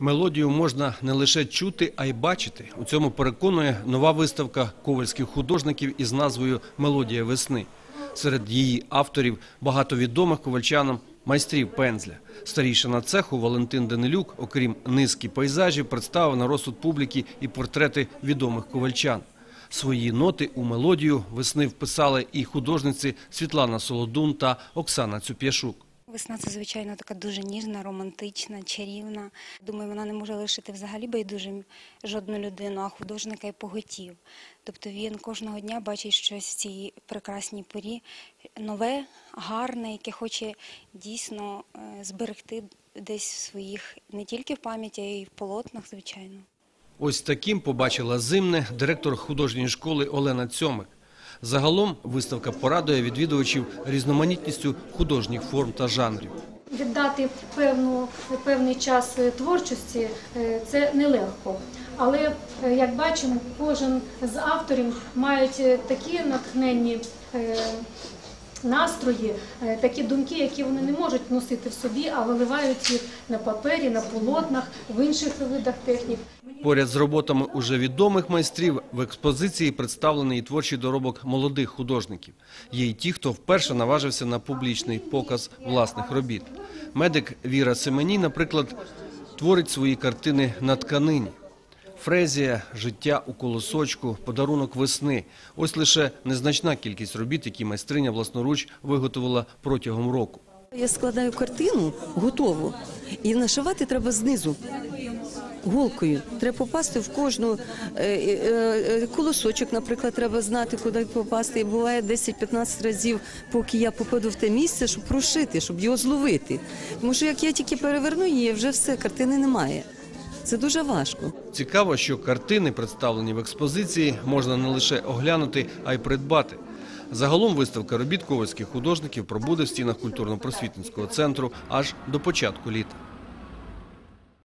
Мелодію можна не лише чути, а й бачити. У цьому переконує нова виставка ковальських художників із назвою Мелодія весни. Серед її авторів багато відомих ковальчанам майстрів пензля. Старішина цеху Валентин Данилюк, окрім низки пейзажів, представив на розсуд публіки і портрети відомих ковальчан. Свої ноти у мелодію весни вписали і художниці Світлана Солодун та Оксана Цюп'яшук. Весна це звичайно така дуже ніжна, романтична, чарівна. Думаю, вона не може лишити взагалі байдужим жодну людину, а художника і поготів. Тобто він кожного дня бачить щось в цій прекрасній порі нове, гарне, яке хоче дійсно е, зберегти десь в своїх не тільки в пам'яті, а й в полотнах, звичайно. Ось таким побачила зимне директор художньої школи Олена Цьомик. Загалом виставка порадує відвідувачів різноманітністю художніх форм та жанрів. Віддати певну, певний час е, творчості е, це нелегко. Але, е, як бачимо, кожен з авторів мають такі натхненні настрої, е, такі думки, які вони не можуть носити в собі, а виливають їх на папері, на полотнах, в інших видах технік. Поряд з роботами уже відомих майстрів в експозиції представлений і творчий доробок молодих художників. Є й ті, хто вперше наважився на публічний показ власних робіт. Медик Віра Семеній, наприклад, творить свої картини на тканині. Фрезія, життя у колосочку, подарунок весни. Ось лише незначна кількість робіт, які майстриня власноруч виготовила протягом року. Я складаю картину готову, і нашивати треба знизу. Голкою треба попасти в кожну е, е, е, колосочок, наприклад, треба знати, куди попасти. І буває 10-15 разів, поки я попаду в те місце, щоб прошити, щоб його зловити. Тому що як я тільки переверну її, вже все, картини немає. Це дуже важко. Цікаво, що картини, представлені в експозиції, можна не лише оглянути, а й придбати. Загалом виставка робіт ковальських художників пробуде в стінах культурно-просвітницького центру аж до початку літа.